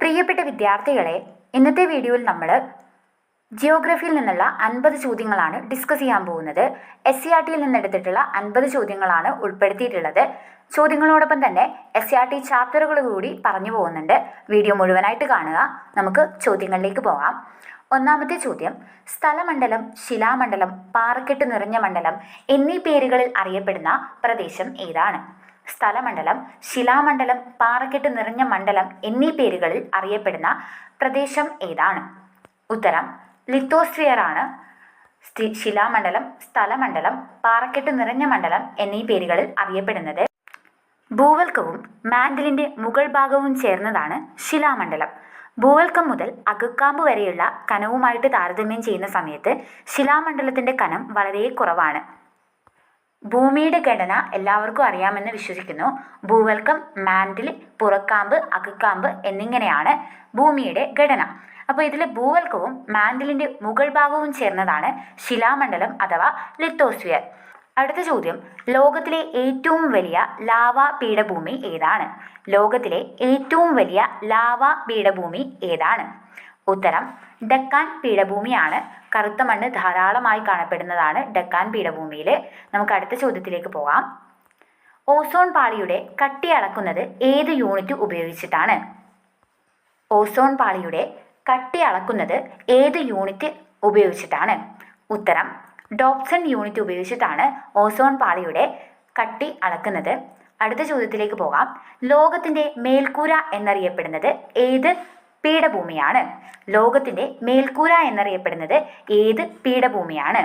പ്രിയപ്പെട്ട വിദ്യാർത്ഥികളെ ഇന്നത്തെ വീഡിയോയിൽ നമ്മൾ ജിയോഗ്രഫിയിൽ നിന്നുള്ള അൻപത് ചോദ്യങ്ങളാണ് ഡിസ്കസ് ചെയ്യാൻ പോകുന്നത്. എസ് സി ആർ ടിയിൽ നിന്നെടുത്തിട്ടുള്ള അൻപത് ചോദ്യങ്ങളാണ് ഉൾപ്പെടുത്തിയിട്ടുള്ളത്. ചോദ്യങ്ങളോടൊപ്പം തന്നെ എസ് സി ആർ ടി ചാപ്റ്ററുകൾ കൂടി പറഞ്ഞു പോകുന്നുണ്ട്. വീഡിയോ മുഴുവനായിട്ട് കാണുക. നമുക്ക് ചോദ്യങ്ങളിലേക്ക് പോകാം. ഒന്നാമത്തെ ചോദ്യം സ്ഥലമണ്ഡലം ശിലാമണ്ഡലം പാറക്കെട്ട് നിറഞ്ഞ മണ്ഡലം എന്നീ പേരുകളിൽ അറിയപ്പെടുന്ന പ്രദേശം ഏതാണ്? സ്ഥലമണ്ഡലം ശിലാമണ്ഡലം പാറക്കെട്ട് നിറഞ്ഞ മണ്ഡലം എന്നീ പേരുകളിൽ അറിയപ്പെടുന്ന പ്രദേശം ഏതാണ്? ഉത്തരം ലിത്തോസ്ഫിയറാണ്. ശിലാമണ്ഡലം സ്ഥലമണ്ഡലം പാറക്കെട്ട് നിറഞ്ഞ മണ്ഡലം എന്നീ പേരുകളിൽ അറിയപ്പെടുന്നത് ഭൂവൽക്കവും മാൻഡലിന്റെ മുകൾ ഭാഗവും ചേർന്നതാണ് ശിലാമണ്ഡലം. ഭൂവൽക്കം മുതൽ അകക്കാമ്പ് വരെയുള്ള കനവുമായിട്ട് താരതമ്യം ചെയ്യുന്ന സമയത്ത് ശിലാമണ്ഡലത്തിന്റെ കനം വളരെ കുറവാണ്. ഭൂമിയുടെ ഘടന എല്ലാവർക്കും അറിയാമെന്ന് വിശ്വസിക്കുന്നു. ഭൂവൽക്കം മാൻഡിൽ പുറക്കാമ്പ് അകക്കാമ്പ് എന്നിങ്ങനെയാണ് ഭൂമിയുടെ ഘടന. അപ്പോൾ ഇതിൽ ഭൂവൽക്കവും മാൻഡിലിന്റെ മുകൾ ഭാഗവും ചേർന്നതാണ് ശിലാമണ്ഡലം അഥവാ ലിത്തോസ്ഫിയർ. അടുത്ത ചോദ്യം ലോകത്തിലെ ഏറ്റവും വലിയ ലാവ പീഠഭൂമി ഏതാണ്? ലോകത്തിലെ ഏറ്റവും വലിയ ലാവ പീഠഭൂമി ഏതാണ്? ഉത്തരം. ഡക്കാൻ പീഠഭൂമിയാണ്. കറുത്ത മണ്ണ് ധാരാളമായി കാണപ്പെടുന്നതാണ് ഡക്കാൻ പീഠഭൂമിയിൽ നമുക്ക് അടുത്ത ചോദ്യത്തിലേക്ക് പോകാം. ഓസോൺ പാളിയുടെ കട്ടി അളക്കുന്നത് ഏത് യൂണിറ്റ് ഉപയോഗിച്ചിട്ടാണ്? ഓസോൺ പാളിയുടെ കട്ടി അളക്കുന്നത് ഏത് യൂണിറ്റ് ഉപയോഗിച്ചിട്ടാണ്? ഉത്തരം. ഡോപ്സൺ യൂണിറ്റ് ഉപയോഗിച്ചിട്ടാണ് ഓസോൺ പാളിയുടെ കട്ടി അളക്കുന്നത്. അടുത്ത ചോദ്യത്തിലേക്ക് പോകാം. ലോകത്തിന്റെ മേൽക്കൂര എന്നറിയപ്പെടുന്നത് ഏത് പീഠഭൂമിയാണ്. ലോകത്തിന്റെ മേൽക്കൂര എന്നറിയപ്പെടുന്നത് ഏത് പീഠഭൂമിയാണ്?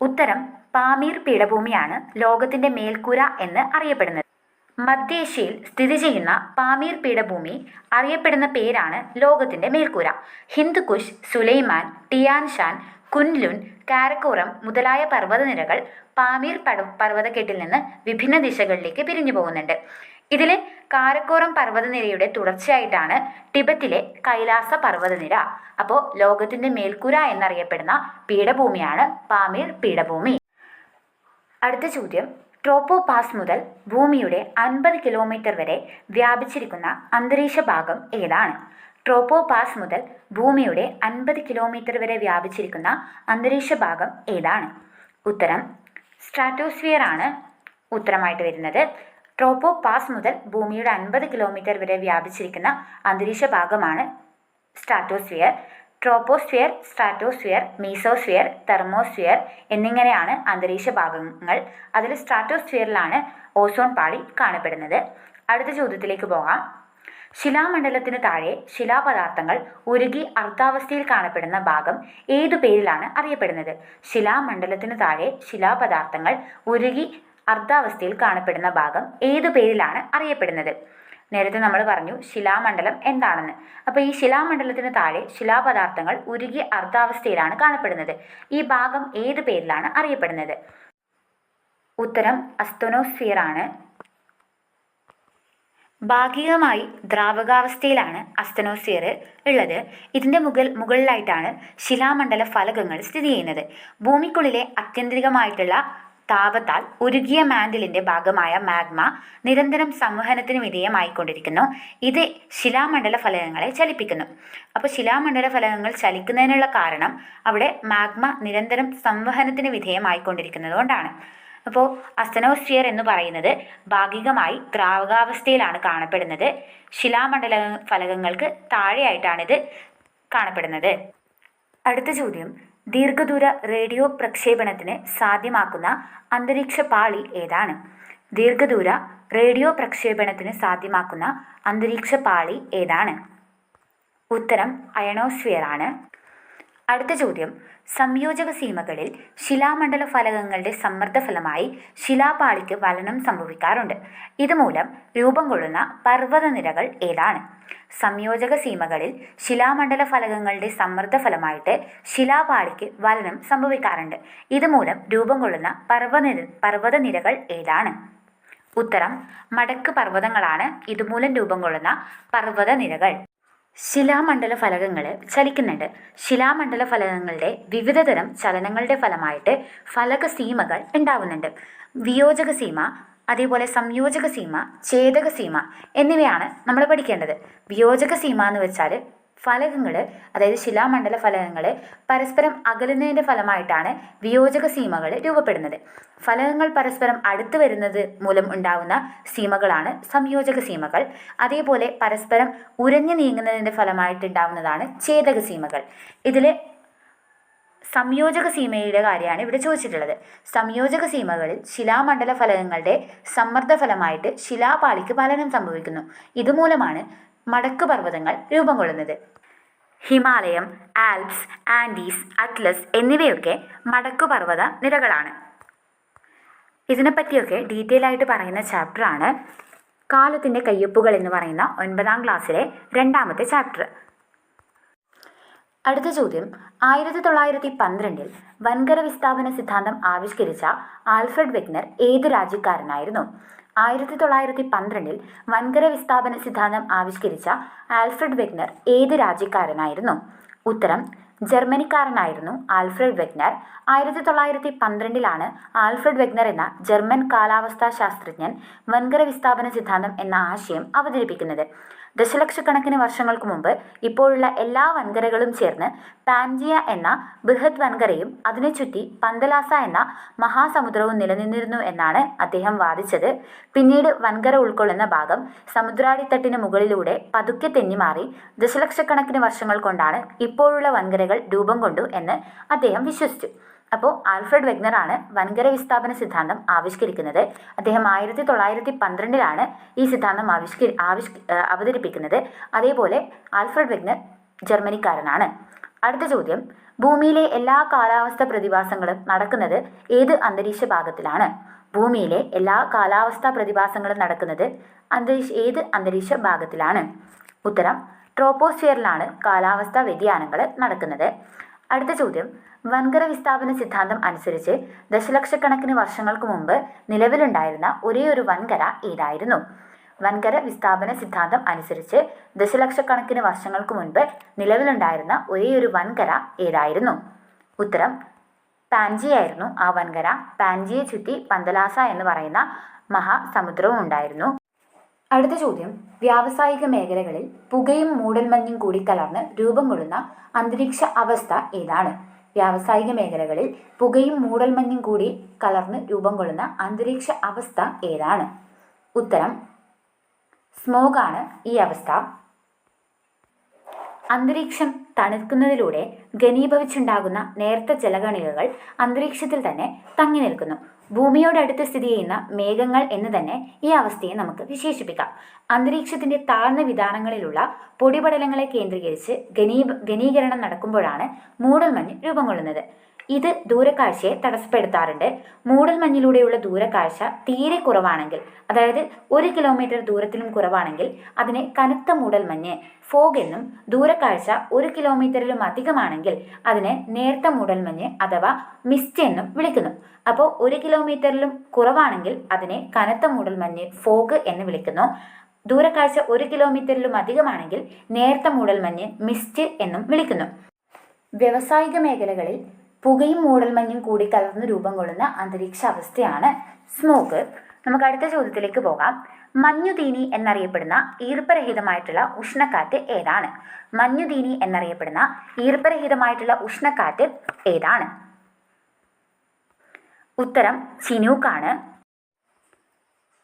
ഉത്തരം പാമീർ പീഠഭൂമിയാണ് ലോകത്തിന്റെ മേൽക്കൂര എന്ന് അറിയപ്പെടുന്നത്. മധ്യേഷ്യയിൽ സ്ഥിതി ചെയ്യുന്ന പാമീർ പീഠഭൂമി അറിയപ്പെടുന്ന പേരാണ് ലോകത്തിന്റെ മേൽക്കൂര. ഹിന്ദുക്കുഷ് സുലൈമാൻ ടിയാൻഷാൻ കുൻലുൻ കാരക്കോറം മുതലായ പർവതനിരകൾ പാമീർ പർവതക്കെട്ടിൽ നിന്ന് വിഭിന്ന ദിശകളിലേക്ക് പിരിഞ്ഞു പോകുന്നുണ്ട് ഇതിൽ കാരക്കോറം പർവതനിരയുടെ തുടർച്ചയായിട്ടാണ് ടിബറ്റിലെ കൈലാസ പർവതനിര. അപ്പോൾ ലോകത്തിന്റെ മേൽക്കൂര എന്നറിയപ്പെടുന്ന പീഠഭൂമിയാണ് പാമീർ പീഠഭൂമി. അടുത്ത ചോദ്യം. ട്രോപ്പോ പാസ് മുതൽ ഭൂമിയുടെ അൻപത് കിലോമീറ്റർ വരെ വ്യാപിച്ചിരിക്കുന്ന അന്തരീക്ഷ ഭാഗം ഏതാണ്? ട്രോപ്പോ പാസ് മുതൽ ഭൂമിയുടെ അൻപത് കിലോമീറ്റർ വരെ വ്യാപിച്ചിരിക്കുന്ന അന്തരീക്ഷ ഭാഗം ഏതാണ്? ഉത്തരം. സ്ട്രാറ്റോസ്ഫിയർ ആണ് ഉത്തരമായിട്ട് വരുന്നത്. ട്രോപ്പോ പാസ് മുതൽ ഭൂമിയുടെ അൻപത് കിലോമീറ്റർ വരെ വ്യാപിച്ചിരിക്കുന്ന അന്തരീക്ഷ ഭാഗമാണ് stratosphere troposphere stratosphere mesosphere thermosphere എന്നിങ്ങനെയാണ് അന്തരീക്ഷ ഭാഗങ്ങൾ. അതിൽ സ്ട്രാറ്റോസ്ഫിയറിലാണ് ഓസോൺ പാളി കാണപ്പെടുന്നത്. അടുത്ത ചോദ്യത്തിലേക്ക് പോകാം. ശിലാമണ്ഡലത്തിന് താഴെ ശിലാപദാർത്ഥങ്ങൾ ഉരുകി അർദ്ധാവസ്ഥയിൽ കാണപ്പെടുന്ന ഭാഗം ഏതു പേരിലാണ് അറിയപ്പെടുന്നത്? ശിലാമണ്ഡലത്തിന് താഴെ ശിലാപദാർത്ഥങ്ങൾ ഉരുകി അർദ്ധാവസ്ഥയിൽ കാണപ്പെടുന്ന ഭാഗം ഏതു പേരിലാണ് അറിയപ്പെടുന്നത്? നേരത്തെ നമ്മൾ പറഞ്ഞു ശിലാമണ്ഡലം എന്താണെന്ന്. അപ്പോൾ ഈ ശിലാമണ്ഡലത്തിന് താഴെ ശിലാപദാർത്ഥങ്ങൾ ഉരുകി അർദ്ധാവസ്ഥയിലാണ് കാണപ്പെടുന്നത്. ഈ ഭാഗം ഏത് പേരിലാണ് അറിയപ്പെടുന്നത്? ഉത്തരം അസ്തനോസ്ഫിയർ ആണ് ഭാഗികമായി ദ്രാവകാവസ്ഥയിലാണ് അസ്തനോസ്ഫിയർ ഉള്ളത്. ഇതിന്റെ മുകൾ മുകളിലായിട്ടാണ് ശിലാമണ്ഡല ഫലകങ്ങൾ സ്ഥിതി ചെയ്യുന്നത്. ഭൂമിക്കുള്ളിലെ അത്യന്തികമായിട്ടുള്ള താപത്താൽ ഉരുകിയ മാൻഡിലിന്റെ ഭാഗമായ മാഗ്മ നിരന്തരം സംവഹനത്തിന് വിധേയമായിക്കൊണ്ടിരിക്കുന്നു. ഇത് ശിലാമണ്ഡല ഫലകങ്ങളെ ചലിപ്പിക്കുന്നു. അപ്പോൾ ശിലാമണ്ഡല ഫലകങ്ങൾ ചലിക്കുന്നതിനുള്ള കാരണം അവിടെ മാഗ്മ നിരന്തരം സംവഹനത്തിന് വിധേയമായിക്കൊണ്ടിരിക്കുന്നത് കൊണ്ടാണ് അപ്പോൾ അസ്തനോസ്ഫിയർ എന്ന് പറയുന്നത് ഭാഗികമായി ദ്രാവകാവസ്ഥയിലാണ് കാണപ്പെടുന്നത്. ശിലാമണ്ഡല ഫലകങ്ങൾക്ക് താഴെയായിട്ടാണിത് കാണപ്പെടുന്നത്. അടുത്ത ചോദ്യം. ദീർഘദൂര റേഡിയോ പ്രക്ഷേപണത്തിന് സാധ്യമാക്കുന്ന അന്തരീക്ഷ പാളി ഏതാണ്? ദീർഘദൂര റേഡിയോ പ്രക്ഷേപണത്തിന് സാധ്യമാക്കുന്ന അന്തരീക്ഷ പാളി ഏതാണ്? ഉത്തരം അയണോസ്ഫിയർ ആണ് അടുത്ത ചോദ്യം. സംയോജക സീമകളിൽ ശിലാമണ്ഡല ഫലകങ്ങളുടെ സമ്മർദ്ദഫലമായി ശിലാപാളിക്ക് വലനം സംഭവിക്കാറുണ്ട്. ഇതുമൂലം രൂപം കൊള്ളുന്ന പർവതനിരകൾ ഏതാണ്? സംയോജക സീമകളിൽ ശിലാമണ്ഡല ഫലകങ്ങളുടെ സമ്മർദ്ദഫലമായിട്ട് ശിലാപാളിക്ക് വലനം സംഭവിക്കാറുണ്ട്. ഇതുമൂലം രൂപം കൊള്ളുന്ന പർവനിര പർവതനിരകൾ ഏതാണ്? ഉത്തരം മടക്ക് പർവതങ്ങളാണ്. ഇതുമൂലം രൂപം കൊള്ളുന്ന പർവതനിരകൾ. ശിലാമണ്ഡല ഫലകങ്ങൾ ചലിക്കുന്നുണ്ട്. ശിലാമണ്ഡല ഫലകങ്ങളുടെ വിവിധതരം ചലനങ്ങളുടെ ഫലമായിട്ട് ഫലക സീമകൾ ഉണ്ടാവുന്നുണ്ട്. വിയോജക സീമ അതേപോലെ സംയോജക സീമ ഛേദക സീമ എന്നിവയാണ് നമ്മൾ പഠിക്കേണ്ടത്. വിയോജക സീമ എന്ന് വെച്ചാൽ ഫലകങ്ങൾ അതായത് ശിലാമണ്ഡല ഫലകങ്ങൾ പരസ്പരം അകലുന്നതിന്റെ ഫലമായിട്ടാണ് വിയോജക സീമകൾ രൂപപ്പെടുന്നത്. ഫലകങ്ങൾ പരസ്പരം അടുത്ത് വരുന്നത് മൂലം ഉണ്ടാകുന്ന സീമകളാണ് സംയോജക സീമകൾ. അതേപോലെ പരസ്പരം ഉരഞ്ഞു നീങ്ങുന്നതിന്റെ ഫലമായിട്ടുണ്ടാവുന്നതാണ് ഛേദക സീമകൾ. ഇതിൽ സംയോജക സീമയുടെ കാര്യമാണ് ഇവിടെ ചോദിച്ചിട്ടുള്ളത്. സംയോജക സീമകളിൽ ശിലാമണ്ഡല ഫലകങ്ങളുടെ സമ്മർദ്ദ ഫലമായിട്ട് ശിലാപാളിക്ക് പലനം സംഭവിക്കുന്നു. ഇതുമൂലമാണ് മടക്ക് പർവതങ്ങൾ രൂപം കൊള്ളുന്നത്. ഹിമാലയം ആൽപ്സ് ആൻഡീസ് അറ്റ്ലസ് എന്നിവയൊക്കെ മടക്കുപർവത നിരകളാണ്. ഇതിനെപ്പറ്റിയൊക്കെ ഡീറ്റെയിൽ ആയിട്ട് പറയുന്ന ചാപ്റ്ററാണ് കാലത്തിന്റെ കയ്യൊപ്പുകൾ എന്ന് പറയുന്ന ഒൻപതാം ക്ലാസ്സിലെ രണ്ടാമത്തെ ചാപ്റ്റർ അടുത്ത ചോദ്യം ആയിരത്തി തൊള്ളായിരത്തി പന്ത്രണ്ടിൽ വൻകര വിസ്ഥാപന സിദ്ധാന്തം ആവിഷ്കരിച്ച ആൽഫ്രഡ് വെഗ്നർ ഏത് രാജ്യക്കാരനായിരുന്നു? ആയിരത്തി തൊള്ളായിരത്തി പന്ത്രണ്ടിൽ വൻകര വിസ്ഥാപന സിദ്ധാന്തം ആവിഷ്കരിച്ച ആൽഫ്രഡ് വെഗ്നർ ഏത് രാജ്യക്കാരനായിരുന്നു? ഉത്തരം ജർമ്മനിക്കാരനായിരുന്നു ആൽഫ്രഡ് വെഗ്നർ. ആയിരത്തി തൊള്ളായിരത്തി പന്ത്രണ്ടിലാണ് ആൽഫ്രഡ് വെഗ്നർ എന്ന ജർമ്മൻ കാലാവസ്ഥാ ശാസ്ത്രജ്ഞൻ വൻകര വിസ്ഥാപന സിദ്ധാന്തം എന്ന ആശയം അവതരിപ്പിക്കുന്നത്. ദശലക്ഷക്കണക്കിന് വർഷങ്ങൾക്ക് മുമ്പ് ഇപ്പോഴുള്ള എല്ലാ വൻകരകളും ചേർന്ന് പാൻജിയ എന്ന ബൃഹത് വൻകരയും അതിനെ ചുറ്റി പന്തലാസ എന്ന മഹാസമുദ്രവും നിലനിന്നിരുന്നു എന്നാണ് അദ്ദേഹം വാദിച്ചത്. പിന്നീട് വൻകര ഉൾക്കൊള്ളുന്ന ഭാഗം സമുദ്രാടിത്തട്ടിന് മുകളിലൂടെ പതുക്കെ തെന്നിമാറി ദശലക്ഷക്കണക്കിന് വർഷങ്ങൾ കൊണ്ടാണ് ഇപ്പോഴുള്ള വൻകരകൾ രൂപം കൊണ്ടു എന്ന് അദ്ദേഹം വിശ്വസിച്ചു. അപ്പോൾ ആൽഫ്രഡ് വെഗ്നറാണ് വൻകര വിസ്ഥാപന സിദ്ധാന്തം ആവിഷ്കരിക്കുന്നത്. അദ്ദേഹം ആയിരത്തി തൊള്ളായിരത്തി പന്ത്രണ്ടിലാണ് ഈ സിദ്ധാന്തം ആവിഷ്കരി ആവിഷ് അവതരിപ്പിക്കുന്നത്. അതേപോലെ ആൽഫ്രഡ് വെഗ്നർ ജർമ്മനിക്കാരനാണ്. അടുത്ത ചോദ്യം. ഭൂമിയിലെ എല്ലാ കാലാവസ്ഥ പ്രതിഭാസങ്ങളും നടക്കുന്നത് ഏത് അന്തരീക്ഷ ഭാഗത്തിലാണ്? ഭൂമിയിലെ എല്ലാ കാലാവസ്ഥ പ്രതിഭാസങ്ങളും നടക്കുന്നത് അന്തരീക്ഷ ഏത് അന്തരീക്ഷ ഭാഗത്തിലാണ്? ഉത്തരം. ട്രോപ്പോസ്ഫിയറിലാണ് കാലാവസ്ഥ വ്യതിയാനങ്ങൾ നടക്കുന്നത്. അടുത്ത ചോദ്യം. വൻകര വിസ്ഥാപന സിദ്ധാന്തം അനുസരിച്ച് ദശലക്ഷക്കണക്കിന് വർഷങ്ങൾക്ക് മുമ്പ് നിലവിലുണ്ടായിരുന്ന ഒരേ ഒരു വൻകര ഏതായിരുന്നു? വൻകര വിസ്ഥാപന സിദ്ധാന്തം അനുസരിച്ച് ദശലക്ഷക്കണക്കിന് വർഷങ്ങൾക്ക് മുൻപ് നിലവിലുണ്ടായിരുന്ന ഒരേ ഒരു വൻകര ഏതായിരുന്നു? ഉത്തരം പാൻജിയായിരുന്നു ആ വൻകര. പാൻജിയെ ചുറ്റി പന്തലാസ എന്ന് പറയുന്ന മഹാസമുദ്രവും ഉണ്ടായിരുന്നു. അടുത്ത ചോദ്യം. വ്യാവസായിക മേഖലകളിൽ പുകയും മൂടൽമഞ്ഞും കൂടി കലർന്ന് രൂപം കൊള്ളുന്ന അന്തരീക്ഷ അവസ്ഥ ഏതാണ്? വ്യാവസായിക മേഖലകളിൽ പുകയും മൂടൽമഞ്ഞും കൂടി കലർന്ന് രൂപം കൊള്ളുന്ന അന്തരീക്ഷ അവസ്ഥ ഏതാണ്? ഉത്തരം സ്മോഗാണ് ഈ അവസ്ഥ. അന്തരീക്ഷം തണുക്കുന്നതിലൂടെ ഘനീഭവിച്ചുണ്ടാകുന്ന നേർത്ത ജലകണികകൾ അന്തരീക്ഷത്തിൽ തന്നെ തങ്ങി നിൽക്കുന്നു. ഭൂമിയോടടുത്ത് സ്ഥിതി ചെയ്യുന്ന മേഘങ്ങൾ എന്ന് തന്നെ ഈ അവസ്ഥയെ നമുക്ക് വിശേഷിപ്പിക്കാം. അന്തരീക്ഷത്തിന്റെ താഴ്ന്ന വിധാനങ്ങളിലുള്ള പൊടിപടലങ്ങളെ കേന്ദ്രീകരിച്ച് ഘനീ ഘനീകരണം നടക്കുമ്പോഴാണ് മൂടൽമഞ്ഞ് രൂപം കൊള്ളുന്നത്. ഇത് ദൂരക്കാഴ്ചയെ തടസ്സപ്പെടുത്താറുണ്ട്. മൂടൽമഞ്ഞിലൂടെയുള്ള ദൂരക്കാഴ്ച തീരെ കുറവാണെങ്കിൽ അതായത് ഒരു കിലോമീറ്റർ ദൂരത്തിലും കുറവാണെങ്കിൽ അതിനെ കനത്ത മൂടൽമഞ്ഞ് ഫോഗ് എന്നും ദൂരക്കാഴ്ച ഒരു കിലോമീറ്ററിലും അധികമാണെങ്കിൽ അതിനെ നേർത്ത മൂടൽമഞ്ഞ് അഥവാ മിസ്റ്റ് എന്നും വിളിക്കുന്നു. അപ്പോൾ ഒരു കിലോമീറ്ററിലും കുറവാണെങ്കിൽ അതിനെ കനത്ത മൂടൽമഞ്ഞ് ഫോഗ് എന്ന് വിളിക്കുന്നു. ദൂരക്കാഴ്ച ഒരു കിലോമീറ്ററിലും അധികമാണെങ്കിൽ നേർത്ത മൂടൽമഞ്ഞ് മിസ്റ്റ് എന്നും വിളിക്കുന്നു. വ്യവസായിക മേഖലകളിൽ പുകയും മൂടൽമഞ്ഞും കൂടി കലർന്ന് രൂപം കൊള്ളുന്ന അന്തരീക്ഷ അവസ്ഥയാണ് സ്മോക്ക് നമുക്ക് അടുത്ത ചോദ്യത്തിലേക്ക് പോകാം. മഞ്ഞുതീനി എന്നറിയപ്പെടുന്ന ഈർപ്പരഹിതമായിട്ടുള്ള ഉഷ്ണക്കാറ്റ് ഏതാണ്? മഞ്ഞുതീനി എന്നറിയപ്പെടുന്ന ഈർപ്പരഹിതമായിട്ടുള്ള ഉഷ്ണക്കാറ്റ് ഏതാണ്? ഉത്തരം ചിനൂക്കാണ്.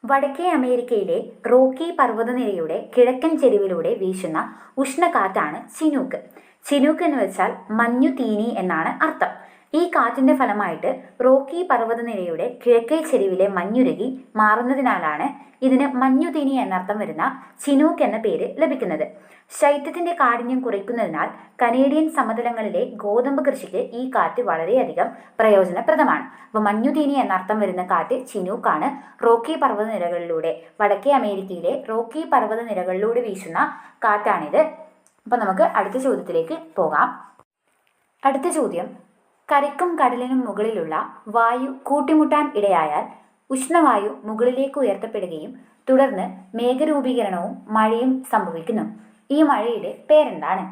വടക്കേ അമേരിക്കയിലെ റോക്കി പർവതനിരയുടെ കിഴക്കൻ ചെരുവിലൂടെ വീശുന്ന ഉഷ്ണക്കാറ്റാണ് ചിനൂക്ക്. ചിനൂക്ക് എന്ന് വെച്ചാൽ മഞ്ഞുതീനി എന്നാണ് അർത്ഥം. ഈ കാറ്റിന്റെ ഫലമായിട്ട് റോക്കി പർവതനിരയുടെ കിഴക്കേ ചെരുവിലെ മഞ്ഞുരുകി മാറുന്നതിനാലാണ് ഇതിന് മഞ്ഞുതിനി എന്നർത്ഥം വരുന്ന ചിനൂക്ക് എന്ന പേര് ലഭിക്കുന്നത്. ശൈത്യത്തിന്റെ കാഠിന്യം കുറയ്ക്കുന്നതിനാൽ കനേഡിയൻ സമതലങ്ങളിലെ ഗോതമ്പ് കൃഷിക്ക് ഈ കാറ്റ് വളരെയധികം പ്രയോജനപ്രദമാണ്. അപ്പോൾ മഞ്ഞുതീനി എന്നർത്ഥം വരുന്ന കാറ്റ് ചിനൂക്കാണ്. റോക്കി പർവതനിരകളിലൂടെ വടക്കേ അമേരിക്കയിലെ റോക്കി പർവതനിരകളിലൂടെ വീശുന്ന കാറ്റാണിത്. അപ്പോൾ നമുക്ക് അടുത്ത ചോദ്യത്തിലേക്ക് പോകാം. അടുത്ത ചോദ്യം കരയ്ക്കും കടലിനും മുകളിലുള്ള വായു കൂട്ടിമുട്ടാൻ ഇടയായാൽ ഉഷ്ണവായു മുകളിലേക്ക് ഉയർത്തപ്പെടുകയും തുടർന്ന് മേഘരൂപീകരണവും മഴയും സംഭവിക്കുന്നു. ഈ മഴയുടെ പേരെന്താണ്?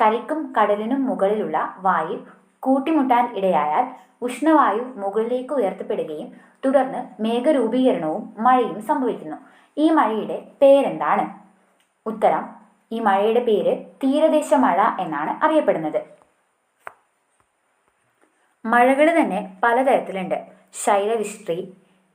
കരയ്ക്കും കടലിനും മുകളിലുള്ള വായു കൂട്ടിമുട്ടാൻ ഇടയായാൽ ഉഷ്ണവായു മുകളിലേക്ക് ഉയർത്തപ്പെടുകയും തുടർന്ന് മേഘരൂപീകരണവും മഴയും സംഭവിക്കുന്നു. ഈ മഴയുടെ പേരെന്താണ്? ഉത്തരം ഈ മഴയുടെ പേര് തീരദേശ മഴ എന്നാണ് അറിയപ്പെടുന്നത്. മഴകൾ തന്നെ പലതരത്തിലുണ്ട്. ശൈലവിഷ്ട്രി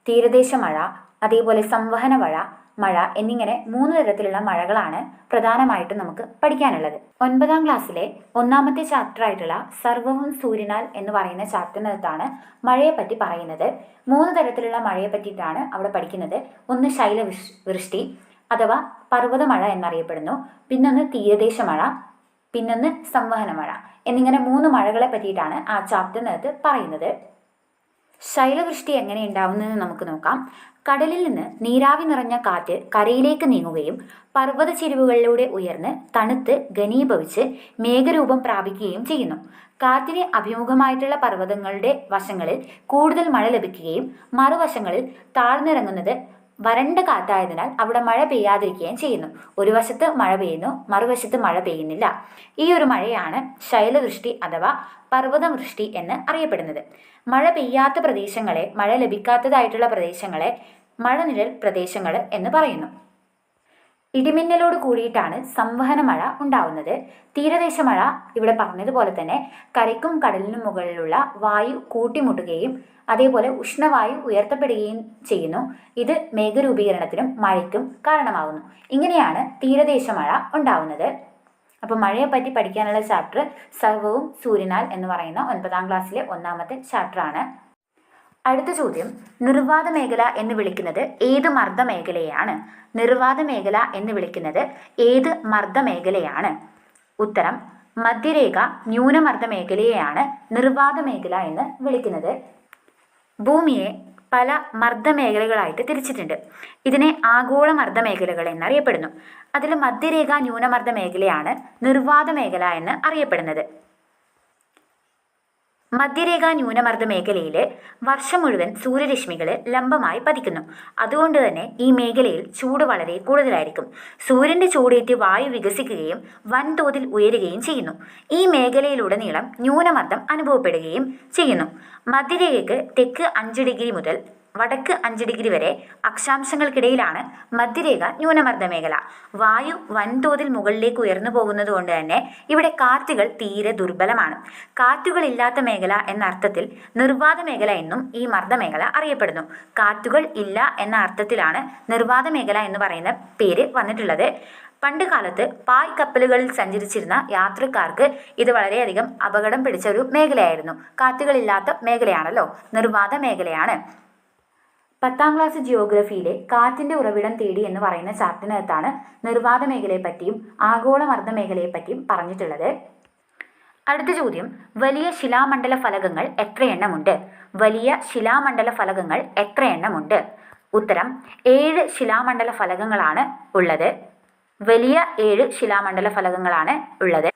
തീരദേശ മഴ അതേപോലെ സംവഹന മഴ മഴ എന്നിങ്ങനെ മൂന്ന് തരത്തിലുള്ള മഴകളാണ് പ്രധാനമായിട്ടും നമുക്ക് പഠിക്കാനുള്ളത്. ഒൻപതാം ക്ലാസ്സിലെ ഒന്നാമത്തെ ചാപ്റ്റർ ആയിട്ടുള്ള സർവവും സൂര്യനാൽ എന്ന് പറയുന്ന ചാപ്റ്ററിനകത്താണ് മഴയെ പറ്റി പറയുന്നത്. മൂന്ന് തരത്തിലുള്ള മഴയെ പറ്റിയിട്ടാണ് അവിടെ പഠിക്കുന്നത്. ഒന്ന് ശൈല വൃഷ്ടി അഥവാ പർവത മഴ എന്നറിയപ്പെടുന്നു. പിന്നൊന്ന് തീരദേശ മഴ പിന്നൊന്ന് സംവഹന മഴ എന്നിങ്ങനെ മൂന്ന് മഴകളെ പറ്റിയിട്ടാണ് ആ ചാപ്റ്ററിനകത്ത് പറയുന്നത്. ശൈലവൃഷ്ടി എങ്ങനെ ഉണ്ടാവുന്നതെന്ന് നമുക്ക് നോക്കാം. കടലിൽ നിന്ന് നീരാവി നിറഞ്ഞ കാറ്റ് കരയിലേക്ക് നീങ്ങുകയും പർവത ചെരുവുകളിലൂടെ ഉയർന്ന് തണുത്ത് ഘനീഭവിച്ച് മേഘരൂപം പ്രാപിക്കുകയും ചെയ്യുന്നു. കാറ്റിന് അഭിമുഖമായിട്ടുള്ള പർവതങ്ങളുടെ വശങ്ങളിൽ കൂടുതൽ മഴ ലഭിക്കുകയും മറുവശങ്ങളിൽ താഴ്ന്നിറങ്ങുന്നത് വരണ്ട കാറ്റായതിനാൽ അവിടെ മഴ പെയ്യാതിരിക്കുകയും ചെയ്യുന്നു. ഒരു വശത്ത് മഴ പെയ്യുന്നു മറുവശത്ത് മഴ പെയ്യുന്നില്ല. ഈ ഒരു മഴയാണ് ശൈലവൃഷ്ടി അഥവാ പർവതവൃഷ്ടി എന്ന് അറിയപ്പെടുന്നത്. മഴ പെയ്യാത്ത പ്രദേശങ്ങളെ മഴ ലഭിക്കാത്തതായിട്ടുള്ള പ്രദേശങ്ങളെ മഴനിഴൽ പ്രദേശങ്ങൾ എന്ന് പറയുന്നു. ഇടിമിന്നലോട് കൂടിയിട്ടാണ് സംവഹന മഴ ഉണ്ടാവുന്നത്. തീരദേശ മഴ ഇവിടെ പറഞ്ഞതുപോലെ തന്നെ കരയ്ക്കും കടലിനും മുകളിലുള്ള വായു കൂട്ടിമുട്ടുകയും അതേപോലെ ഉഷ്ണവായു ഉയർത്തപ്പെടുകയും ചെയ്യുന്നു. ഇത് മേഘരൂപീകരണത്തിനും മഴയ്ക്കും കാരണമാകുന്നു ഇങ്ങനെയാണ് തീരദേശ മഴ ഉണ്ടാവുന്നത്. അപ്പോൾ മഴയെപ്പറ്റി പഠിക്കാനുള്ള ചാപ്റ്റർ സർവവും സൂര്യനാൽ എന്ന് പറയുന്ന ഒൻപതാം ക്ലാസ്സിലെ ഒന്നാമത്തെ ചാപ്റ്ററാണ്. അടുത്ത ചോദ്യം നിർവാത മേഖല എന്ന് വിളിക്കുന്നത് ഏത് മർദ്ദ മേഖലയാണ് നിർവാത മേഖല എന്ന് വിളിക്കുന്നത് ഏത് മർദ്ദ മേഖലയാണ്? ഉത്തരം മധ്യരേഖ ന്യൂനമർദ്ദ മേഖലയെയാണ് നിർവാത മേഖല എന്ന് വിളിക്കുന്നത്. ഭൂമിയെ പല മർദ്ദമേഖലകളായിട്ട് തിരിച്ചിട്ടുണ്ട്. ഇതിനെ ആഗോള മർദ്ദമേഖലകൾ എന്നറിയപ്പെടുന്നു. അതിൽ മധ്യരേഖ ന്യൂനമർദ്ദ മേഖലയാണ് നിർവാത മേഖല എന്ന് അറിയപ്പെടുന്നത്. മധ്യരേഖ ന്യൂനമർദ്ദ മേഖലയിൽ വർഷം മുഴുവൻ സൂര്യരശ്മികൾ ലംബമായി പതിക്കുന്നു. അതുകൊണ്ട് തന്നെ ഈ മേഖലയിൽ ചൂട് വളരെ കൂടുതലായിരിക്കും. സൂര്യന്റെ ചൂടേറ്റ് വായു വികസിക്കുകയും വൻതോതിൽ ഉയരുകയും ചെയ്യുന്നു. ഈ മേഖലയിലുടനീളം ന്യൂനമർദ്ദം അനുഭവപ്പെടുകയും ചെയ്യുന്നു. മധ്യരേഖയ്ക്ക് തെക്ക് അഞ്ച് ഡിഗ്രി മുതൽ വടക്ക് അഞ്ച് ഡിഗ്രി വരെ അക്ഷാംശങ്ങൾക്കിടയിലാണ് മധ്യരേഖ ന്യൂനമർദ്ദ മേഖല. വായു വൻതോതിൽ മുകളിലേക്ക് ഉയർന്നു പോകുന്നത് കൊണ്ട് തന്നെ ഇവിടെ കാറ്റുകൾ തീരെ ദുർബലമാണ്. കാറ്റുകളില്ലാത്ത മേഖല എന്ന അർത്ഥത്തിൽ നിർവാത മേഖല എന്നും ഈ മർദ്ദമേഖല അറിയപ്പെടുന്നു. കാറ്റുകൾ ഇല്ല എന്ന അർത്ഥത്തിലാണ് നിർവാത മേഖല എന്ന് പറയുന്ന പേര് വന്നിട്ടുള്ളത്. പണ്ട് കാലത്ത് പായ് കപ്പലുകളിൽ സഞ്ചരിച്ചിരുന്ന യാത്രക്കാർക്ക് ഇത് വളരെയധികം അപകടം പിടിച്ച ഒരു മേഖലയായിരുന്നു. കാറ്റുകളില്ലാത്ത മേഖലയാണല്ലോ നിർവാത മേഖലയാണ്. പത്താം ക്ലാസ് ജിയോഗ്രഫിയിലെ കാറ്റിന്റെ ഉറവിടം തേടി എന്ന് പറയുന്ന ചാപ്റ്ററിനകത്താണ് നിർവാത മേഖലയെപ്പറ്റിയും ആഗോള മർദ്ദ മേഖലയെപ്പറ്റിയും പറഞ്ഞിട്ടുള്ളത്. അടുത്ത ചോദ്യം. വലിയ ശിലാമണ്ഡല ഫലകങ്ങൾ എത്ര എണ്ണമുണ്ട് വലിയ ശിലാമണ്ഡല ഫലകങ്ങൾ എത്ര എണ്ണമുണ്ട് ഉത്തരം ഏഴ് ശിലാമണ്ഡല ഫലകങ്ങളാണ് ഉള്ളത്. വലിയ ഏഴ് ശിലാമണ്ഡല ഫലകങ്ങളാണ് ഉള്ളത്.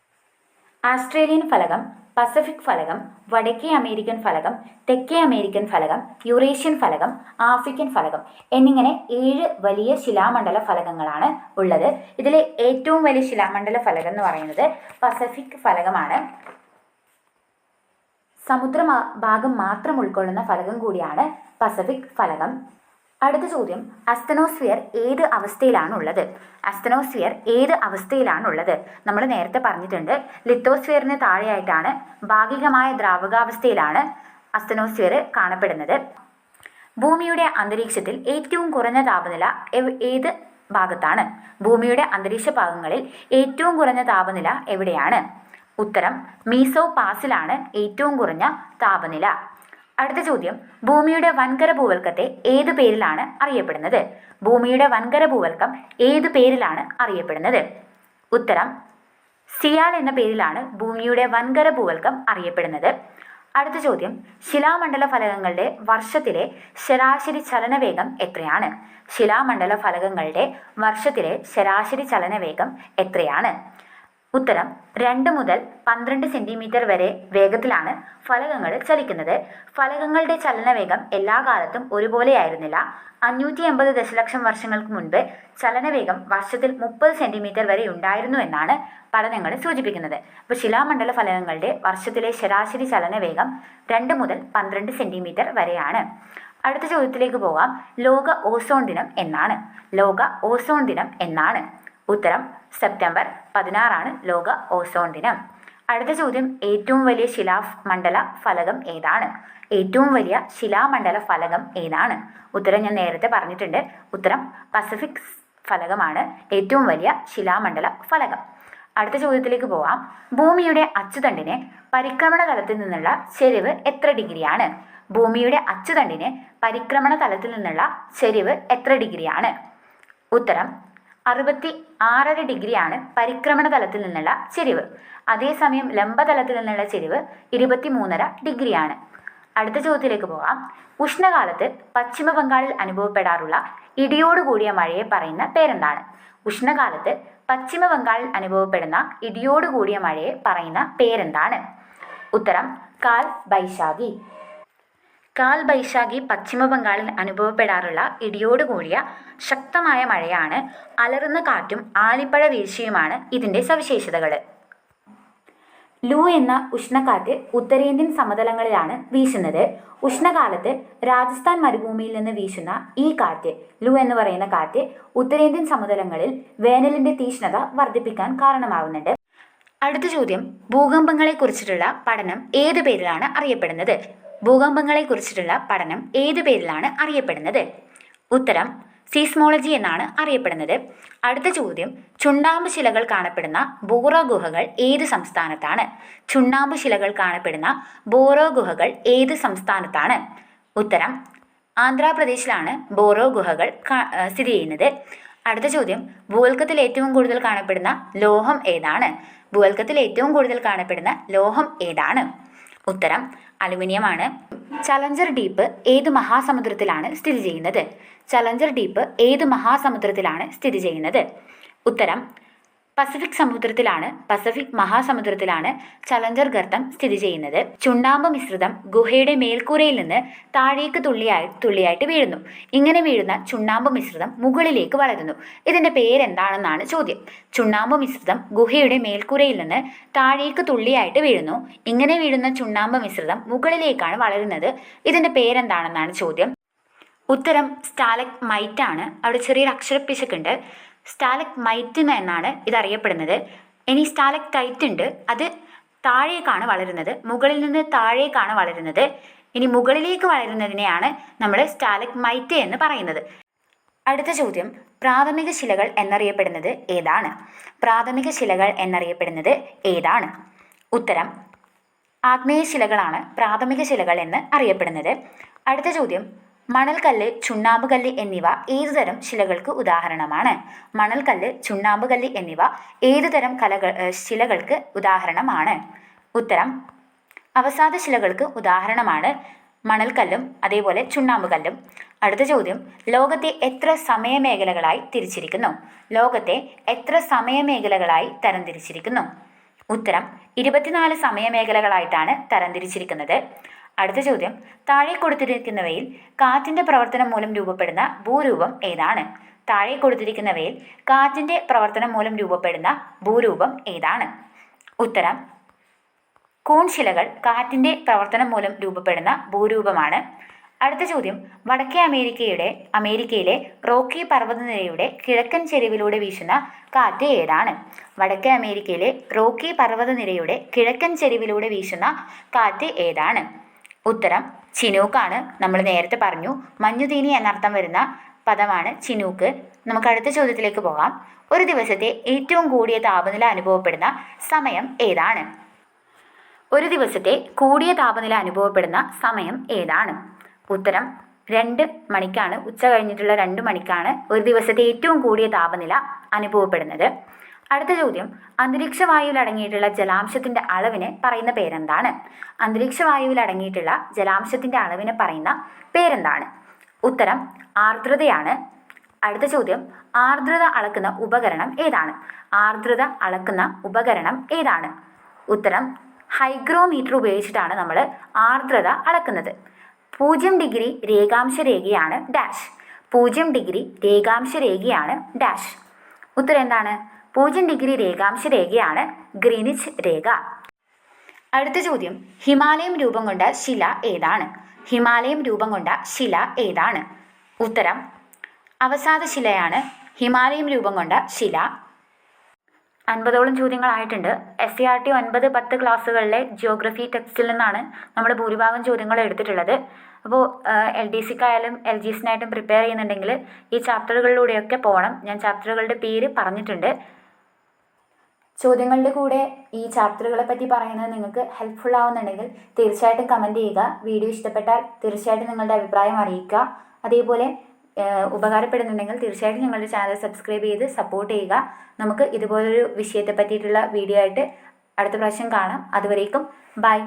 ആസ്ട്രേലിയൻ ഫലകം പസഫിക് ഫലകം വടക്കേ അമേരിക്കൻ ഫലകം തെക്കേ അമേരിക്കൻ ഫലകം യുറേഷ്യൻ ഫലകം ആഫ്രിക്കൻ ഫലകം എന്നിങ്ങനെ ഏഴ് വലിയ ശിലാമണ്ഡല ഫലകങ്ങളാണ് ഉള്ളത്. ഇതിലെ ഏറ്റവും വലിയ ശിലാമണ്ഡല ഫലകം എന്ന് പറയുന്നത് പസഫിക് ഫലകമാണ്. സമുദ്ര ഭാഗം മാത്രം ഉൾക്കൊള്ളുന്ന ഫലകം കൂടിയാണ് പസഫിക് ഫലകം. അടുത്ത ചോദ്യം അസ്തനോസ്ഫിയർ ഏത് അവസ്ഥയിലാണുള്ളത്? അസ്തനോസ്ഫിയർ ഏത് അവസ്ഥയിലാണുള്ളത്? നമ്മൾ നേരത്തെ പറഞ്ഞിട്ടുണ്ട് ലിത്തോസ്ഫിയറിന് താഴെയായിട്ടാണ് ഭാഗികമായ ദ്രാവകാവസ്ഥയിലാണ് അസ്തനോസ്ഫിയർ കാണപ്പെടുന്നത്. ഭൂമിയുടെ അന്തരീക്ഷത്തിൽ ഏറ്റവും കുറഞ്ഞ താപനില ഏത് ഭാഗത്താണ്? ഭൂമിയുടെ അന്തരീക്ഷ ഭാഗങ്ങളിൽ ഏറ്റവും കുറഞ്ഞ താപനില എവിടെയാണ്? ഉത്തരം മീസോ പാസിലാണ് ഏറ്റവും കുറഞ്ഞ താപനില. അടുത്ത ചോദ്യം. ഭൂമിയുടെ വൻകര ഭൂവൽക്കത്തെ ഏതു പേരിലാണ് അറിയപ്പെടുന്നത്? ഭൂമിയുടെ വൻകര ഭൂവൽക്കം ഏതു പേരിലാണ് അറിയപ്പെടുന്നത്? ഉത്തരം സിയാൽ എന്ന പേരിലാണ് ഭൂമിയുടെ വൻകര ഭൂവൽക്കം അറിയപ്പെടുന്നത്. അടുത്ത ചോദ്യം ശിലാമണ്ഡല ഫലകങ്ങളുടെ വർഷത്തിലെ ശരാശരി ചലനവേഗം എത്രയാണ്? ശിലാമണ്ഡല ഫലകങ്ങളുടെ വർഷത്തിലെ ശരാശരി ചലനവേഗം എത്രയാണ്? ഉത്തരം രണ്ട് മുതൽ പന്ത്രണ്ട് സെന്റിമീറ്റർ വരെ വേഗത്തിലാണ് ഫലകങ്ങൾ ചലിക്കുന്നത്. ഫലകങ്ങളുടെ ചലനവേഗം എല്ലാ കാലത്തും ഒരുപോലെയായിരുന്നില്ല. അഞ്ഞൂറ്റി എൺപത് ദശലക്ഷം വർഷങ്ങൾക്ക് മുൻപ് ചലനവേഗം വർഷത്തിൽ മുപ്പത് സെന്റിമീറ്റർ വരെ ഉണ്ടായിരുന്നു എന്നാണ് പഠനങ്ങൾ സൂചിപ്പിക്കുന്നത്. അപ്പോൾ ശിലാമണ്ഡല ഫലകങ്ങളുടെ വർഷത്തിലെ ശരാശരി ചലനവേഗം രണ്ട് മുതൽ പന്ത്രണ്ട് സെന്റിമീറ്റർ വരെയാണ്. അടുത്ത ചോദ്യത്തിലേക്ക് പോകാം. ലോക ഓസോൺ ദിനം എന്നാണ്. ലോക ഓസോൺ ദിനം എന്നാണ്. ഉത്തരം സെപ്റ്റംബർ പതിനാറാണ് ലോക ഓസോൺ ദിനം. അടുത്ത ചോദ്യം ഏറ്റവും വലിയ ശിലാമണ്ഡല ഫലകം ഏതാണ്? ഏറ്റവും വലിയ ശിലാമണ്ഡല ഫലകം ഏതാണ്? ഉത്തരം ഞാൻ നേരത്തെ പറഞ്ഞിട്ടുണ്ട്. ഉത്തരം പസഫിക് ഫലകമാണ്. ഏറ്റവും വലിയ ശിലാമണ്ഡല ഫലകം. അടുത്ത ചോദ്യത്തിലേക്ക് പോവാം. ഭൂമിയുടെ അച്ചുതണ്ടിന് പരിക്രമണ തലത്തിൽ നിന്നുള്ള ചെരിവ് എത്ര ഡിഗ്രിയാണ്? ഭൂമിയുടെ അച്ചുതണ്ടിന് പരിക്രമണ തലത്തിൽ നിന്നുള്ള ചെരിവ് എത്ര ഡിഗ്രിയാണ്? ഉത്തരം അറുപത്തി ആറര ഡിഗ്രിയാണ് പരിക്രമണ തലത്തിൽ നിന്നുള്ള ചെരിവ്. അതേസമയം ലംബതലത്തിൽ നിന്നുള്ള ചെരിവ് ഇരുപത്തി മൂന്നര ഡിഗ്രിയാണ്. അടുത്ത ചോദ്യത്തിലേക്ക് പോകാം. ഉഷ്ണകാലത്ത് പശ്ചിമ ബംഗാളിൽ അനുഭവപ്പെടാറുള്ള ഇടിയോടുകൂടിയ മഴയെ പറയുന്ന പേരെന്താണ്? ഉഷ്ണകാലത്ത് പശ്ചിമ ബംഗാളിൽ അനുഭവപ്പെടുന്ന ഇടിയോടുകൂടിയ മഴയെ പറയുന്ന പേരെന്താണ്? ഉത്തരം കാൽ ബൈശാഖി. കാൽ ബൈശാഖി പശ്ചിമ ബംഗാളിൽ അനുഭവപ്പെടാറുള്ള ഇടിയോട് കൂടിയ ശക്തമായ മഴയാണ് അലറുന്ന കാറ്റും ആലിപ്പഴ വീഴ്ചയുമാണ് ഇതിന്റെ സവിശേഷതകൾ ലൂ എന്ന ഉഷ്ണക്കാറ്റ് ഉത്തരേന്ത്യൻ സമതലങ്ങളിലാണ് വീശുന്നത്. ഉഷ്ണകാലത്ത് രാജസ്ഥാൻ മരുഭൂമിയിൽ നിന്ന് വീശുന്ന ഈ കാറ്റ് ലൂ എന്ന് പറയുന്ന കാറ്റ് ഉത്തരേന്ത്യൻ സമതലങ്ങളിൽ വേനലിന്റെ തീഷ്ണത വർദ്ധിപ്പിക്കാൻ കാരണമാവുന്നുണ്ട്. അടുത്ത ചോദ്യം ഭൂകമ്പങ്ങളെക്കുറിച്ചിട്ടുള്ള പഠനം ഏത് പേരിലാണ് അറിയപ്പെടുന്നത്? ഭൂകമ്പങ്ങളെക്കുറിച്ചിട്ടുള്ള പഠനം ഏതു പേരിലാണ് അറിയപ്പെടുന്നത്? ഉത്തരം സീസ്മോളജി എന്നാണ് അറിയപ്പെടുന്നത്. അടുത്ത ചോദ്യം ചുണ്ണാമ്പ് ശിലകൾ കാണപ്പെടുന്ന ബോറോ ഗുഹകൾ ഏത് സംസ്ഥാനത്താണ്? ചുണ്ണാമ്പ് ശിലകൾ കാണപ്പെടുന്ന ബോറോ ഗുഹകൾ ഏത് സംസ്ഥാനത്താണ്? ഉത്തരം ആന്ധ്രാപ്രദേശിലാണ് ബോറോ ഗുഹകൾ സ്ഥിതി ചെയ്യുന്നത്. അടുത്ത ചോദ്യം ഭൂവൽക്കത്തിൽ ഏറ്റവും കൂടുതൽ കാണപ്പെടുന്ന ലോഹം ഏതാണ്? ഭൂവൽക്കത്തിൽ ഏറ്റവും കൂടുതൽ കാണപ്പെടുന്ന ലോഹം ഏതാണ്? ഉത്തരം അലുമിനിയം ആണ് ചലഞ്ചർ ഡീപ്പ് ഏത് മഹാസമുദ്രത്തിലാണ് സ്ഥിതി ചെയ്യുന്നത്? ചലഞ്ചർ ഡീപ്പ് ഏത് മഹാസമുദ്രത്തിലാണ് സ്ഥിതി ചെയ്യുന്നത്? ഉത്തരം പസഫിക് സമുദ്രത്തിലാണ് പസഫിക് മഹാസമുദ്രത്തിലാണ് ചലഞ്ചർ ഗർത്തം സ്ഥിതി ചെയ്യുന്നത്. ചുണ്ണാമ്പ് മിശ്രിതം ഗുഹയുടെ മേൽക്കൂരയിൽ നിന്ന് താഴേക്ക് തുള്ളിയായി തുള്ളിയായിട്ട് വീഴുന്നു. ഇങ്ങനെ വീഴുന്ന ചുണ്ണാമ്പ് മിശ്രിതം മുകളിലേക്ക് വളരുന്നു. ഇതിന്റെ പേരെന്താണെന്നാണ് ചോദ്യം. ചുണ്ണാമ്പ് മിശ്രിതം ഗുഹയുടെ മേൽക്കൂരയിൽ നിന്ന് താഴേക്ക് തുള്ളിയായിട്ട് വീഴുന്നു. ഇങ്ങനെ വീഴുന്ന ചുണ്ണാമ്പ് മിശ്രിതം മുകളിലേക്കാണ് വളരുന്നത്. ഇതിന്റെ പേരെന്താണെന്നാണ് ചോദ്യം. ഉത്തരം സ്റ്റാലക് മൈറ്റ് ആണ് അവിടെ ചെറിയൊരു അക്ഷരപ്പിശക്കുണ്ട് സ്റ്റാലക് മൈറ്റ് എന്നാണ് ഇതറിയപ്പെടുന്നത്. ഇനി സ്റ്റാലക് ടൈറ്റ് ഉണ്ട്. അത് താഴേക്കാണ് വളരുന്നത്. മുകളിൽ നിന്ന് താഴേക്കാണ് വളരുന്നത്. ഇനി മുകളിലേക്ക് വളരുന്നതിനെയാണ് നമ്മൾ സ്റ്റാലക് മൈറ്റ് എന്ന് പറയുന്നത്. അടുത്ത ചോദ്യം. പ്രാഥമിക ശിലകൾ എന്നറിയപ്പെടുന്നത് ഏതാണ്? പ്രാഥമിക ശിലകൾ എന്നറിയപ്പെടുന്നത് ഏതാണ്? ഉത്തരം. ആഗ്നേയ ശിലകളാണ് പ്രാഥമിക ശിലകൾ എന്ന് അറിയപ്പെടുന്നത്. അടുത്ത ചോദ്യം. മണൽക്കല്ല് ചുണ്ണാമ്പുകല്ല് എന്നിവ ഏതുതരം ശിലകൾക്ക് ഉദാഹരണമാണ്? മണൽക്കല്ല് ചുണ്ണാമ്പുകല്ല് എന്നിവ ഏതുതരം കലകൾ ശിലകൾക്ക് ഉദാഹരണമാണ്? ഉത്തരം അവസാദ ശിലകൾക്ക് ഉദാഹരണമാണ് മണൽക്കല്ലും അതേപോലെ ചുണ്ണാമ്പുകല്ലും. അടുത്ത ചോദ്യം ലോകത്തെ എത്ര സമയമേഖലകളായി തിരിച്ചിരിക്കുന്നു? ലോകത്തെ എത്ര സമയമേഖലകളായി തരംതിരിച്ചിരിക്കുന്നു? ഉത്തരം ഇരുപത്തിനാല് സമയമേഖലകളായിട്ടാണ് തരംതിരിച്ചിരിക്കുന്നത്. അടുത്ത ചോദ്യം. താഴെ കൊടുത്തിരിക്കുന്നവയിൽ കാറ്റിന്റെ പ്രവർത്തനം മൂലം രൂപപ്പെടുന്ന ഭൂരൂപം ഏതാണ്? താഴെ കൊടുത്തിരിക്കുന്നവയിൽ കാറ്റിന്റെ പ്രവർത്തനം മൂലം രൂപപ്പെടുന്ന ഭൂരൂപം ഏതാണ്? ഉത്തരം കൂൺശിലകൾ കാറ്റിന്റെ പ്രവർത്തനം മൂലം രൂപപ്പെടുന്ന ഭൂരൂപമാണ്. അടുത്ത ചോദ്യം വടക്കേ അമേരിക്കയുടെ അമേരിക്കയിലെ റോക്കി പർവതനിരയുടെ കിഴക്കൻ ചെരിവിലൂടെ വീശുന്ന കാറ്റ് ഏതാണ്? വടക്കേ അമേരിക്കയിലെ റോക്കി പർവതനിരയുടെ കിഴക്കൻ ചെരിവിലൂടെ വീശുന്ന കാറ്റ് ഏതാണ്? ഉത്തരം ചിനൂക്കാണ്. നമ്മൾ നേരത്തെ പറഞ്ഞു. മഞ്ഞുതീനി എന്നർത്ഥം വരുന്ന പദമാണ് ചിനൂക്ക്. നമുക്ക് അടുത്ത ചോദ്യത്തിലേക്ക് പോകാം. ഒരു ദിവസത്തെ ഏറ്റവും കൂടിയ താപനില അനുഭവപ്പെടുന്ന സമയം ഏതാണ്? ഒരു ദിവസത്തെ കൂടിയ താപനില അനുഭവപ്പെടുന്ന സമയം ഏതാണ്? ഉത്തരം രണ്ട് മണിക്കാണ്. ഉച്ച കഴിഞ്ഞിട്ടുള്ള രണ്ട് മണിക്കാണ് ഒരു ദിവസത്തെ ഏറ്റവും കൂടിയ താപനില അനുഭവപ്പെടുന്നത്. അടുത്ത ചോദ്യം. അന്തരീക്ഷ വായുവിൽ അടങ്ങിയിട്ടുള്ള ജലാംശത്തിന്റെ അളവിനെ പറയുന്ന പേരെന്താണ്? അന്തരീക്ഷ വായുവിൽ അടങ്ങിയിട്ടുള്ള ജലാംശത്തിന്റെ അളവിനെ പറയുന്ന പേരെന്താണ്? ഉത്തരം ആർദ്രതയാണ്. അടുത്ത ചോദ്യം. ആർദ്രത അളക്കുന്ന ഉപകരണം ഏതാണ്? ആർദ്രത അളക്കുന്ന ഉപകരണം ഏതാണ്? ഉത്തരം ഹൈഗ്രോമീറ്റർ ഉപയോഗിച്ചിട്ടാണ് നമ്മൾ ആർദ്രത അളക്കുന്നത്. പൂജ്യം ഡിഗ്രി രേഖാംശ രേഖയാണ് ഡാഷ്. പൂജ്യം ഡിഗ്രി രേഖാംശ രേഖയാണ് ഡാഷ്. ഉത്തരം എന്താണ്? പൂജ്യം ഡിഗ്രി രേഖാംശ രേഖയാണ് ഗ്രീനിച്ച് രേഖ. അടുത്ത ചോദ്യം. ഹിമാലയം രൂപം കൊണ്ട ശില ഏതാണ്? ഹിമാലയം രൂപം കൊണ്ട ശില ഏതാണ്? ഉത്തരം അവസാദ ശിലയാണ് ഹിമാലയം രൂപം കൊണ്ട ശില. അൻപതോളം ചോദ്യങ്ങളായിട്ടുണ്ട്. എസ് സി ആർ ടി ഒൻപത് പത്ത് ക്ലാസ്സുകളിലെ ജിയോഗ്രഫി ടെക്സ്റ്റിൽ നിന്നാണ് നമ്മൾ ഭൂരിഭാഗം ചോദ്യങ്ങൾ എടുത്തിട്ടുള്ളത്. അപ്പോൾ എൽ ഡി സിക്കായാലും എൽ ജി എസിനായിട്ടും പ്രിപ്പയർ ചെയ്യുന്നുണ്ടെങ്കിൽ ഈ ചാപ്റ്ററുകളിലൂടെയൊക്കെ പോകണം. ഞാൻ ചാപ്റ്ററുകളുടെ പേര് പറഞ്ഞിട്ടുണ്ട്. ചോദ്യങ്ങളുടെ കൂടെ ഈ ചാപ്റ്ററുകളെ പറ്റി പറയുന്നത് നിങ്ങൾക്ക് ഹെൽപ്ഫുൾ ആവുന്നുണ്ടെങ്കിൽ തീർച്ചയായിട്ടും കമന്റ് ചെയ്യുക. വീഡിയോ ഇഷ്ടപ്പെട്ടാൽ തീർച്ചയായിട്ടും നിങ്ങളുടെ അഭിപ്രായം അറിയിക്കുക. അതേപോലെ ഉപകാരപ്പെടുന്നുണ്ടെങ്കിൽ തീർച്ചയായിട്ടും ഞങ്ങളുടെ ചാനൽ സബ്സ്ക്രൈബ് ചെയ്ത് സപ്പോർട്ട് ചെയ്യുക. നമുക്ക് ഇതുപോലൊരു വിഷയത്തെ പറ്റിയിട്ടുള്ള വീഡിയോ ആയിട്ട് അടുത്ത പ്രാവശ്യം കാണാം. അതുവരേക്കും ബൈ